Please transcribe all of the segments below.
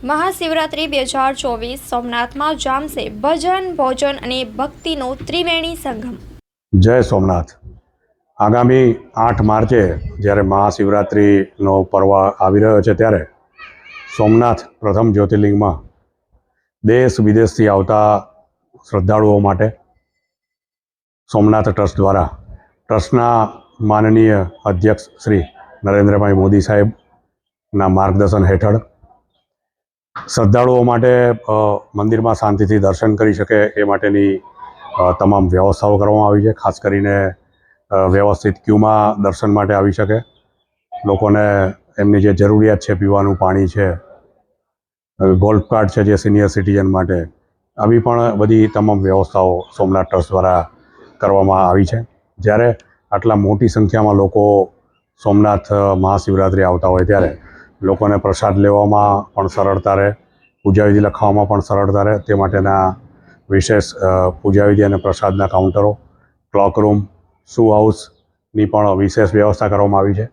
મહાશિવરાત્રિ બે હજાર ચોવીસ સોમનાથમાં જામશે ભજન, ભોજન અને ભક્તિનો ત્રિવેણી સંગમ. જય સોમનાથ. આગામી આઠ માર્ચે જ્યારે મહાશિવરાત્રિનો પર્વ આવી રહ્યો છે ત્યારે સોમનાથ પ્રથમ જ્યોતિર્લિંગમાં દેશ વિદેશથી આવતા શ્રદ્ધાળુઓ માટે સોમનાથ ટ્રસ્ટ દ્વારા ટ્રસ્ટના માનનીય અધ્યક્ષ શ્રી નરેન્દ્રભાઈ મોદી સાહેબના માર્ગદર્શન હેઠળ શ્રદ્ધાળુઓ માટે મંદિરમાં શાંતિથી દર્શન કરી શકે એ માટેની તમામ વ્યવસ્થાઓ કરવામાં આવી છે. ખાસ કરીને વ્યવસ્થિત ક્યુમાં દર્શન માટે આવી શકે. લોકોને એમની જે જરૂરિયાત છે, પીવાનું પાણી છે ગોલ્ફ કાર્ડ છે જે સિનિયર સિટીઝન માટે, આવી પણ બધી તમામ વ્યવસ્થાઓ સોમનાથ ટ્રસ્ટ દ્વારા કરવામાં આવી છે. જ્યારે આટલા મોટી સંખ્યામાં લોકો સોમનાથ મહાશિવરાત્રિ આવતા હોય ત્યારે લોકોને પ્રસાદ લેવામાં પણ સરળતા રહે, પૂજાવિધિ લખાવવામાં પણ સરળતા રહે. તે માટેના વિશેષ પૂજાવિધિ અને પ્રસાદના કાઉન્ટરો, ક્લોક રૂમ, શુ હાઉસની પણ વિશેષ વ્યવસ્થા કરવામાં આવી છે.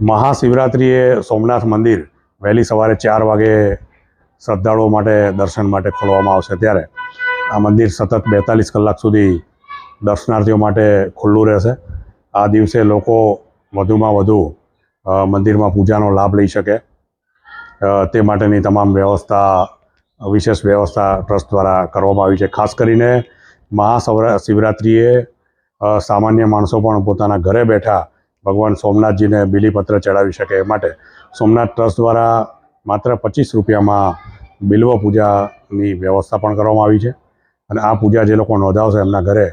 મહાશિવરાત્રિએ સોમનાથ મંદિર વહેલી સવારે ચાર વાગે શ્રદ્ધાળુઓ માટે દર્શન માટે ખોલવામાં આવશે ત્યારે આ મંદિર સતત બેતાલીસ કલાક સુધી દર્શનાર્થીઓ માટે ખુલ્લું રહેશે. આ દિવસે લોકો વધુમાં વધુ મંદિરમાં પૂજાનો લાભ લઈ શકે. તે માટેની તમામ વ્યવસ્થા, વિશેષ વ્યવસ્થા ટ્રસ્ટ દ્વારા કરવામાં આવી છે. ખાસ કરીને મહાસવરા શિવરાત્રિએ સામાન્ય માણસો પણ પોતાના ઘરે બેઠા ભગવાન સોમનાથજીને બિલીપત્ર ચડાવી શકે એ માટે. સોમનાથ ટ્રસ્ટ દ્વારા માત્ર પચીસ રૂપિયામાં બિલ્વ પૂજાની વ્યવસ્થા પણ કરવામાં આવી છે. અને આ પૂજા જે લોકો નોંધાવશે એમના ઘરે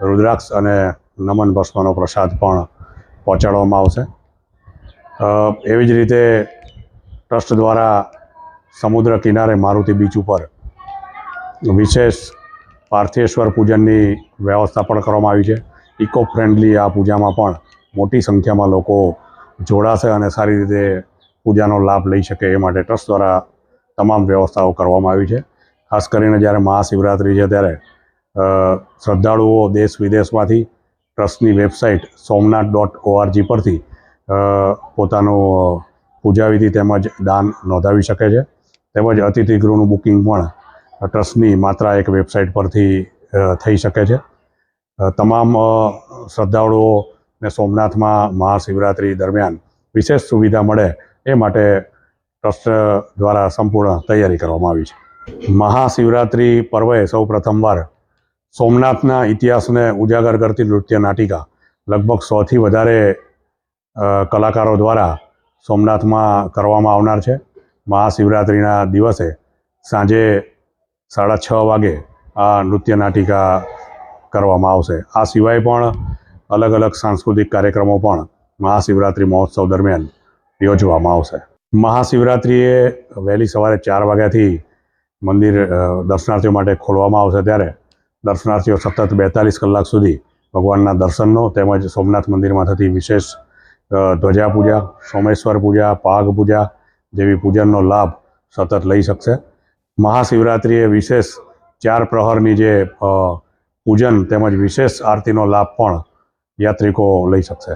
રુદ્રાક્ષ અને નમન ભસ્મનો પ્રસાદ પણ પહોંચાડવામાં આવશે. એવી જ રીતે ટ્રસ્ટ દ્વારા સમુદ્ર કિનારે મારુતિ બીચ ઉપર વિશેષ પાર્થેશ્વર પૂજનની વ્યવસ્થા પણ કરવામાં આવી છે. ઇકો ફ્રેન્ડલી આ પૂજામાં પણ મોટી સંખ્યામાં લોકો જોડાશે અને સારી રીતે પૂજાનો લાભ લઈ શકે એ માટે ટ્રસ્ટ દ્વારા તમામ વ્યવસ્થાઓ કરવામાં આવી છે. ખાસ કરીને જ્યારે મહાશિવરાત્રિ છે ત્યારે શ્રદ્ધાળુઓ દેશ વિદેશમાંથી ટ્રસ્ટની વેબસાઇટ સોમનાથ ડોટ ઓઆરજી પરથી પોતાનું પૂજાવિધિ તેમજ દાન નોંધાવી શકે છે. તેમજ અતિથિ ગૃહનું બુકિંગ પણ ટ્રસ્ટની માત્ર એક વેબસાઇટ પરથી થઈ શકે છે. તમામ શ્રદ્ધાળુઓને સોમનાથમાં મહાશિવરાત્રિ દરમિયાન વિશેષ સુવિધા મળે એ માટે ટ્રસ્ટ દ્વારા સંપૂર્ણ તૈયારી કરવામાં આવી છે. મહાશિવરાત્રિ પર્વે સૌ પ્રથમવાર સોમનાથના ઇતિહાસને ઉજાગર કરતી નૃત્ય નાટિકા લગભગ સોથી વધારે કલાકારો દ્વારા સોમનાથમાં કરવામાં આવનાર છે. મહાશિવરાત્રિના દિવસે સાંજે સાડા છ વાગે આ નૃત્ય નાટિકા કરવામાં આવશે. આ સિવાય પણ અલગ અલગ સાંસ્કૃતિક કાર્યક્રમો પણ મહાશિવરાત્રિ મહોત્સવ દરમિયાન યોજવામાં આવશે. મહાશિવરાત્રિએ વહેલી સવારે ચાર વાગ્યાથી મંદિર દર્શનાર્થીઓ માટે ખોલવામાં આવશે ત્યારે દર્શનાર્થીઓ સતત બેતાલીસ કલાક સુધી ભગવાનના દર્શનનો તેમજ સોમનાથ મંદિરમાં થતી વિશેષ ધ્વજા પૂજા, સોમેશ્વર પૂજા, પાગ પૂજા જેવી પૂજનનો લાભ સતત લઈ શકશે. મહાશિવરાત્રિએ વિશેષ ચાર પ્રહરની જે પૂજન તેમજ વિશેષ આરતીનો લાભ પણ યાત્રિકો લઈ શકશે.